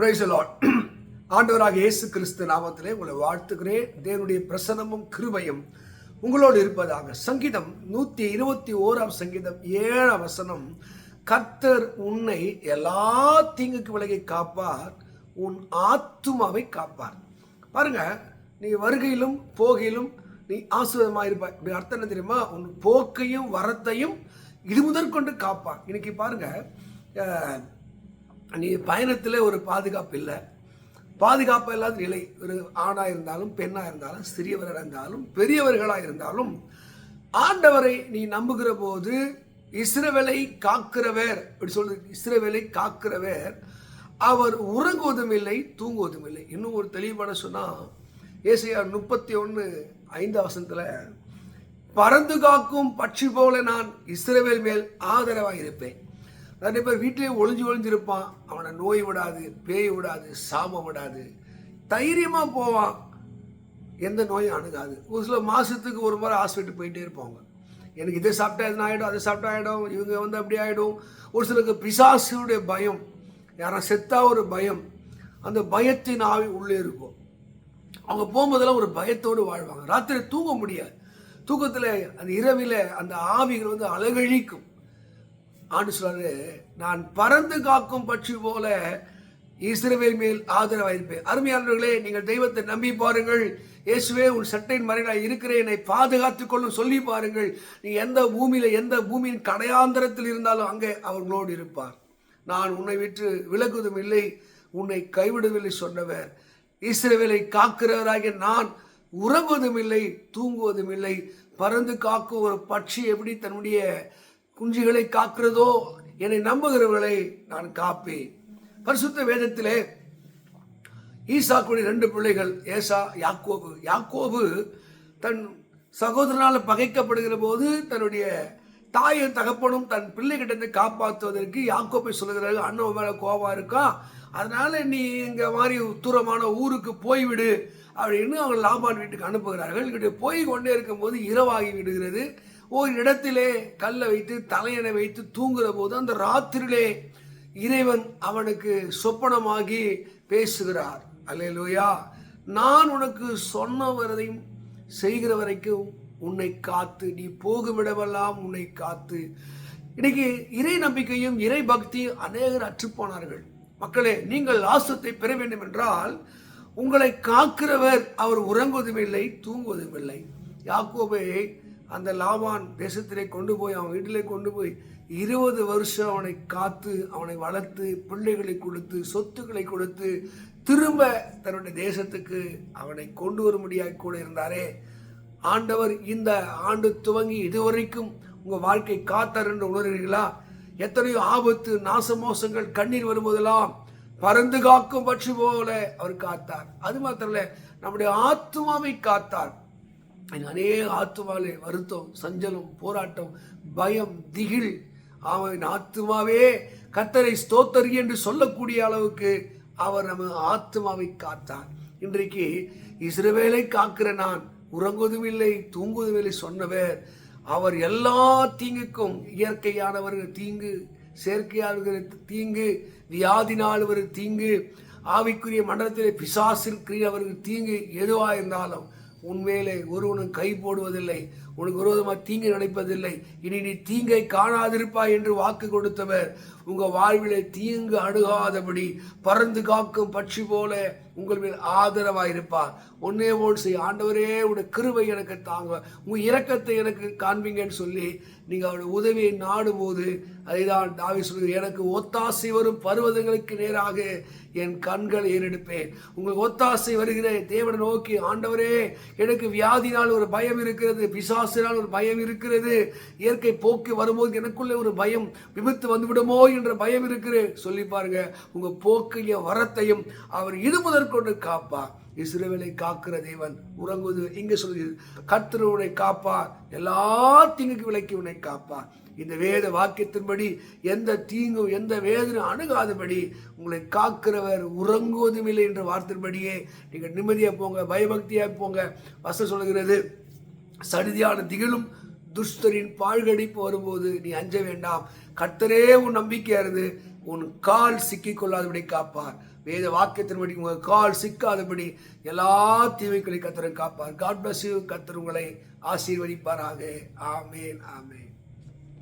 Price Lord ஆண்டவராக இயேசு கிறிஸ்து நாமத்திலே உங்களை வாழ்த்துகிறேன். தேவனுடைய பிரசனமும் கிருபையும் உங்களோடு இருப்பதாக. சங்கீதம் நூற்றி இருபத்தி ஓராம் சங்கீதம் ஏழாம் வசனம். கர்த்தர் உன்னை எல்லா தீங்குக்கு விலகி காப்பார். உன் ஆத்துமாவை காப்பார். பாருங்க நீ வருகையிலும் போகையிலும் நீ ஆசீர்வாதமாக இருப்பாய். இப்படி அர்த்தம் என்ன தெரியுமா? உன் போக்கையும் வரத்தையும் இது முதற்கொண்டு காப்பார். இன்னைக்கு பாருங்க நீ பயணத்தில் ஒரு பாதுகாப்பு இல்லை. பாதுகாப்பு இல்லாத நிலை ஒரு ஆணாக இருந்தாலும் பெண்ணாக இருந்தாலும் சிறியவராக இருந்தாலும் பெரியவர்களாக இருந்தாலும் ஆண்டவரை நீ நம்புகிற போது இஸ்ரவேலை காக்கிறவர் இப்படி சொல்றது இஸ்ரவேலை காக்கிறவர் அவர் உறங்குவதும் இல்லை தூங்குவதும் இல்லை. இன்னும் ஒரு தெளிவான சொன்னால் ஏசையார் முப்பத்தி ஒன்று ஐந்து வசனத்தில் பறந்து காக்கும் பட்சி போல நான் இஸ்ரவேல் மேல் ஆதரவாக இருப்பேன் நிறைய பேர் வீட்டிலே ஒளிஞ்சு ஒளிஞ்சிருப்பான். அவனை நோய் விடாது பேய் விடாது சாமம் விடாது. தைரியமாக போவான். எந்த நோயும் அணுகாது. ஒரு சில மாதத்துக்கு ஒரு முறை ஹாஸ்பிட்டல் போயிட்டே இருப்பாங்க. எனக்கு இதை சாப்பிட்டா எதுனா ஆகிடும் அதை சாப்பிட்டா ஆகிடும் இவங்க வந்து அப்படி ஆகிடும் ஒரு சிலருக்கு பிசாசுடைய பயம் யாரும் செத்தா ஒரு பயம் அந்த பயத்தின் ஆவி உள்ளே இருக்கும். அவங்க போகும்போதெல்லாம் ஒரு பயத்தோடு வாழ்வாங்க. ராத்திரி தூங்க முடியாது. தூக்கத்தில் அந்த இரவில் அந்த ஆவிகள் வந்து அலகழிக்கும் ஆண்டு சொல்றாரு நான் பறந்து காக்கும் பட்சி போல இஸ்ரவேல் மேல் ஆதரவாக இருப்பேன். அருமையானவர்களே நீங்கள் தெய்வத்தை நம்பி பாருங்கள். இயேசுவே உன் சட்டையின் மறைநாய் இருக்கிறேன். என்னை பாதுகாத்துக் கொள்ளும் சொல்லி பாருங்கள். நீ எந்த பூமியில் எந்த பூமியின் கடையாந்தரத்தில் இருந்தாலும் அங்கே அவர்களோடு இருப்பார். நான் உன்னை விட்டு விலகுவதும் இல்லை உன்னை கைவிடுவதில்லை சொன்னவர். இஸ்ரேவேலை காக்கிறவராகிய நான் உறங்குவதும் இல்லை தூங்குவதும் இல்லை. பறந்து காக்கும் ஒரு பட்சி எப்படி தன்னுடைய குஞ்சுகளை காக்கிறதோ என்னை நம்புகிறவர்களை நான் காப்பேன். பரிசுத்த வேதத்திலே ஈசாக்குடைய ரெண்டு பிள்ளைகள் ஏசா யாக்கோபு. யாக்கோபு தன் சகோதரனால் பகைக்கப்படுகிற போது தன்னுடைய தாயும் தகப்பனும் தன் பிள்ளைகிட்ட காப்பாற்றுவதற்கு யாக்கோப்பை சொல்லுகிறார்கள். அண்ணன் மேலே கோபம் இருக்கா? அதனால நீ இங்க மாதிரி தூரமான ஊருக்கு போய்விடு அப்படின்னு அவங்க லாபான் வீட்டுக்கு அனுப்புகிறார்கள். இங்கிட்டு போய் கொண்டே இருக்கும்போது இரவாகி விடுகிறது. ஓர் இடத்திலே கல்லை வைத்து தலையணை வைத்து தூங்குற போது அந்த ராத்திரியிலே இறைவன் அவனுக்கு சொப்பனமாகி பேசுகிறார். அல்லையா நான் உனக்கு சொன்னவரையும் செய்கிற வரைக்கும் உன்னை காத்து நீ போகுமிடமெல்லாம் உன்னை காத்து. இன்னைக்கு இறை நம்பிக்கையும் இறை பக்தியும் அநேகர் அற்றுப்போனார்கள். மக்களே நீங்கள் ஆசத்தை பெற வேண்டும் என்றால் உங்களை காக்கிறவர் அவர் உறங்குவதும் இல்லை தூங்குவதும் இல்லை. யாக்கோபை அந்த லாபான் தேசத்திலே கொண்டு போய் அவன் வீட்டிலே கொண்டு போய் இருபது வருஷம் அவனை காத்து அவனை வளர்த்து பிள்ளைகளை கொடுத்து சொத்துக்களை கொடுத்து திரும்ப தன்னுடைய தேசத்துக்கு அவனை கொண்டு வரும்படியாக கூட இருந்தாரே. ஆண்டவர் இந்த ஆண்டு துவங்கி இதுவரைக்கும் உங்கள் வாழ்க்கை காத்தார் என்று உணர்கிறீர்களா? எத்தனையோ ஆபத்து நாச மோசங்கள் கண்ணீர் வரும்போதெல்லாம் பறந்து காக்கும் பட்சி போல அவர் காத்தார். அது மாத்திரம் நம்முடைய ஆத்மாவை காத்தார். அநேக ஆத்துமாலே வருத்தம் சஞ்சலம் போராட்டம் பயம் திகில். அவன் ஆத்துமாவே கத்தரை ஸ்தோத்தரி என்று சொல்லக்கூடிய அளவுக்கு அவர் நம்ம ஆத்மாவை காத்தார். இன்றைக்கு இஸ்ரவேலை காக்கிற நான் உறங்குவதும் இல்லை தூங்குவதும் இல்லை சொன்னவர் அவர் எல்லா தீங்குக்கும் இயற்கையானவர்கள் தீங்கு செயற்கையானவர்கள் தீங்கு வியாதினால் ஒரு தீங்கு ஆவிக்குரிய மண்டலத்திலே பிசாசில் அவர்கள் தீங்கு எதுவாக இருந்தாலும் உன்மேலே ஒருவனும் கை போடுவதில்லை. உனக்கு விரோதமாக தீங்கு நினைப்பதில்லை இனி நீ தீங்கை காணாதிருப்பாய் என்று வாக்கு கொடுத்தவர். உங்க வாழ்விலே தீங்கு அணுகாதபடி பறந்து காக்கும் பட்சி போல உங்கள் மேல் ஆதரவாயிருப்பார். ஒன்னே ஓடு செய். ஆண்டவரே உடைய கிருவை எனக்கு தாங்க. உங்க இரக்கத்தை எனக்கு காண்பீங்கன்னு சொல்லி நீங்க அவருடைய உதவியை நாடும்போது அதைதான் தாவி சொல்லுங்க எனக்கு ஒத்தாசை வரும் பருவதங்களுக்கு நேராக என் கண்கள் ஏறெடுப்பேன். உங்களுக்கு ஒத்தாசை வருகிற தேவனை நோக்கி ஆண்டவரே எனக்கு வியாதினால் ஒரு பயம் இருக்கிறது. பிசாசினால் ஒரு பயம் இருக்கிறது. இயற்கை போக்கு வரும்போது எனக்குள்ளே ஒரு பயம் விபத்து வந்துவிடுமோ என்ற பயம் இருக்குது. சொல்லி பாருங்க உங்கள் போக்கையும் வரத்தையும் அவர் இது முதற்கொண்டு காப்பா. இஸ்ரவேலை காக்கிற தேவன் உறங்குவது இங்கே சொல்கிறது. கர்த்தர் உன்னை காப்பா எல்லா தீங்குக்கு விலக்கி உன்னை காப்பா. இந்த வேத வாக்கியத்தின்படி எந்த தீங்கும் எந்த வேதனை அணுகாதபடி உங்களை காக்கிறவர் உறங்குவதும் இல்லை என்ற வார்த்தையின்படியே நீங்கள் நிம்மதியாக போங்க பயபக்தியாக போங்க. வச சொல்கிறது சடிதியான திகழும் துஷ்டரின் பாழ்கடிப்பு வரும்போது நீ அஞ்ச வேண்டாம். கர்த்தரே உன் நம்பிக்கையா இருந்து உன் கால் சிக்கிக் கொள்ளாதபடி காப்பார். வேத வாக்கியத்தின்படி உங்கள் கால் சிக்காதபடி எல்லா தீமைகளையும் கத்தரை காப்பார். காட் பிளஸ் யூ கத்தர் உங்களை ஆசீர்வதிப்பாராக. ஆமேன் ஆமேன்.